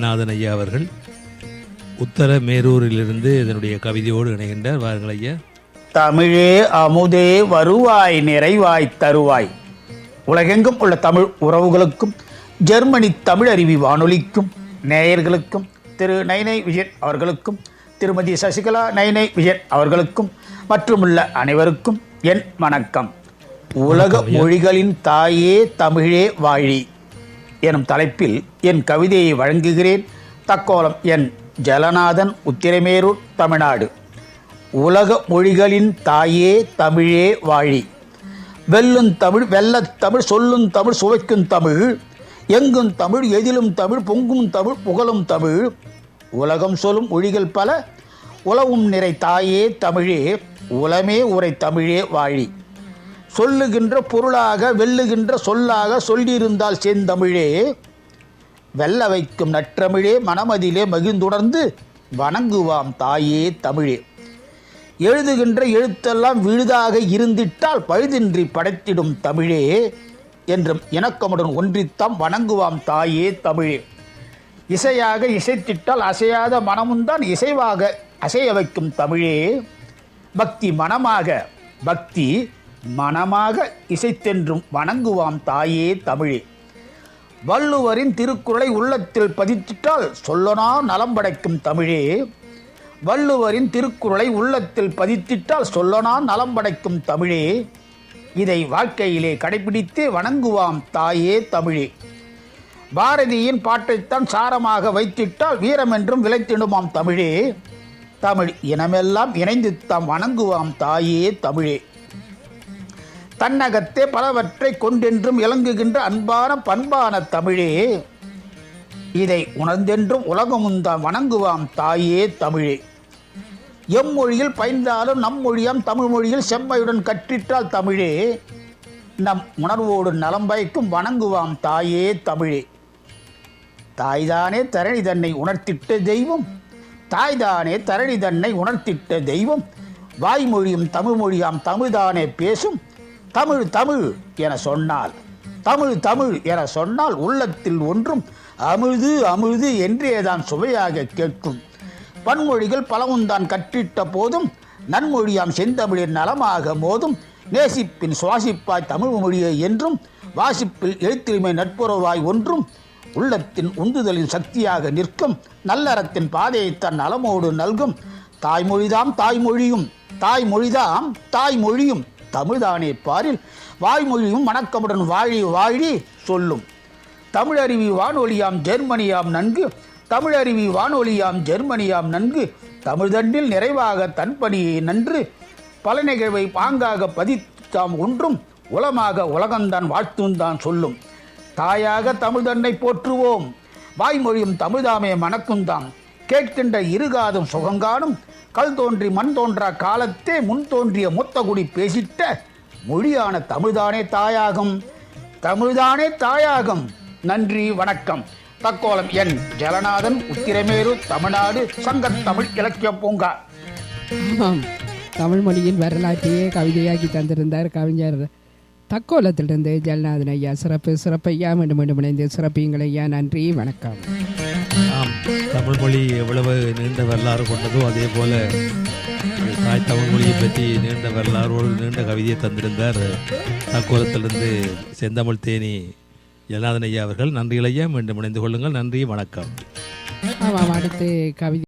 நாதன் ஐயா அவர்கள் உத்தர மேரூரிலிருந்து இதனுடைய கவிதையோடு இணைகின்றார். வாருங்கள் ஐயா. தமிழே அமுதே வருவாய் நிறைவாய் தருவாய். உலகெங்கும் உள்ள தமிழ் உறவுகளுக்கும் ஜெர்மனி தமிழ் அறிவி வானொலிக்கும் நேயர்களுக்கும் திரு நைனை விஜயன் அவர்களுக்கும் திருமதி சசிகலா நைனை விஜயன் அவர்களுக்கும் மற்றுமுள்ள அனைவருக்கும் என் வணக்கம். உலக மொழிகளின் தாயே தமிழே வாழி. எனும் தலைப்பில் என் கவிதையை வழங்குகிறேன். தக்கோலம் என் ஜலநாதன் உத்திரமேரூர் தமிழ்நாடு. உலக மொழிகளின் தாயே தமிழே வாழி. வெல்லும் தமிழ் வெல்லத் தமிழ் சொல்லும் தமிழ் சுவைக்கும் தமிழ். எங்கும் தமிழ் எதிலும் தமிழ் பொங்கும் தமிழ் புகழும் தமிழ். உலகம் சொல்லும் மொழிகள் பல உலவும் நிறை தாயே தமிழே. உலமே உரை தமிழே வாழி. சொல்லுகின்ற பொருளாக வெல்லுகின்ற சொல்லாக சொல்லியிருந்தால் செந்தமிழே வெல்ல வைக்கும் நற்றமிழே மனமதிலே மகிழ்ந்துணர்ந்து வணங்குவாம் தாயே தமிழே. எழுதுகின்ற எழுத்தெல்லாம் விழுதாக இருந்திட்டால் பழுதின்றி படைத்திடும் தமிழே என்றும் இணக்கமுடன் ஒன்றித்தாம் வணங்குவாம் தாயே தமிழே. இசையாக இசைத்திட்டால் அசையாத மனமும்தான் இசைவாக அசைய வைக்கும் தமிழே. பக்தி மனமாக பக்தி மனமாக இசைத்தென்றும் வணங்குவாம் தாயே தமிழே. வள்ளுவரின் திருக்குறளை உள்ளத்தில் பதித்திட்டால் சொல்லனா நலம் படைக்கும் தமிழே. வள்ளுவரின் திருக்குறளை உள்ளத்தில் பதித்திட்டால் சொல்லனா நலம் படைக்கும் தமிழே. இதை வாழ்க்கையிலே கடைபிடித்து வணங்குவாம் தாயே தமிழே. பாரதியின் பாட்டைத்தான் சாரமாக வைத்திட்டால் வீரம் என்றும் விளைத்திடுமாம் தமிழே. தமிழ் இனமெல்லாம் இணைந்து தாம் வணங்குவாம் தாயே தமிழே. தன்னகத்தே பலவற்றை கொண்டென்றும் இலங்குகின்ற அன்பான பண்பான தமிழே. இதை உணர்ந்தென்றும் உலகமுந்தாம் வணங்குவாம் தாயே தமிழே. எம்மொழியில் பயின்றாலும் நம் மொழியாம் தமிழ் மொழியில் செம்மையுடன் கற்றிட்டால் தமிழே. நம் உணர்வோடு நலம் பயக்கும் வணங்குவாம் தாயே தமிழே. தாய்தானே தரணி தன்னை உணர்த்திட்ட தெய்வம். தாய்தானே தரணி தன்னை உணர்த்திட்ட தெய்வம். வாய்மொழியும் தமிழ் மொழியாம் தமிழ்தானே பேசும். தமிழ் தமிழ் என சொன்னால் தமிழ் தமிழ் என சொன்னால் உள்ளத்தில் ஒன்றும் அமிழ்து அமிழ்து என்றேதான் சுவையாக கேட்கும். பன்மொழிகள் பலவும்தான் கற்றிட்ட போதும் நன்மொழியாம் செந்தமிழின் நலமாக மோதும் நேசிப்பின் சுவாசிப்பாய் தமிழ் மொழியை என்றும் வாசிப்பில் எழுத்திரிமை நட்புறவாய் ஒன்றும் உள்ளத்தின் உந்துதலின் சக்தியாக நிற்கும் நல்லறத்தின் பாதையைத்தான் நலமோடு நல்கும். தாய்மொழிதாம் தாய்மொழியும் தாய்மொழிதாம் தாய்மொழியும். தமிழ்தானே பாரில் வாய்மொழியும் வணக்கமுடன் வாழி வாழி சொல்லும். தமிழருவி வானொலியாம் ஜெர்மனியாம் நன்கு தமிழருவி வானொலியாம் ஜெர்மனியாம் நன்கு தமிழ்தண்டில் நிறைவாக தன்பணியை நன்று பல நிகழ்வை பாங்காக பதித்தாம் ஒன்றும் உலமாக உலகந்தான் வாழ்த்துந்தான் சொல்லும். தாயாக தமிழ்தன்னை போற்றுவோம் வாய்மொழியும் தமிழ்தாமே மணக்குந்தாம் கேட்கின்ற இருகாதும் சுகங்கானும் கல் தோன்றி மண் தோன்றா காலத்தே முன் தோன்றிய முத்தகுடி பேசிட்ட மொழியான தமிழ்தானே தாயாகும். தமிழ்தானே தாயாகும். நன்றி வணக்கம். தக்கோலம் என் ஜலநாதன் உத்திரமேரு தமிழ்நாடு சங்கத் தமிழ் இலக்கிய பூங்கா. தமிழ் மொழியின் வரலாற்றையே கவிதையாக்கி தந்திருந்தார் கவிஞர் தக்கோலத்திலிருந்து ஜெகநாதன் ஐயா. சிறப்பு சிறப்பு ஐயா மீண்டும் மீண்டும் இணைந்து சிறப்பியுங்கள் ஐயா. நன்றி வணக்கம். தமிழ் மொழி எவ்வளவு நீண்ட வரலாறு கொண்டதோ அதே போல தாய் தமிழ் மொழியை பற்றி நீண்ட வரலாறோடு நீண்ட கவிதையை தந்திருந்தார். தக்கோலத்திலிருந்து செந்தமிழ் தேனி ஜனாதன் ஐயா அவர்கள். நன்றிகள் ஐயா மீண்டும் இணைந்து கொள்ளுங்கள். நன்றி வணக்கம். ஆமாம் அடுத்து கவிதை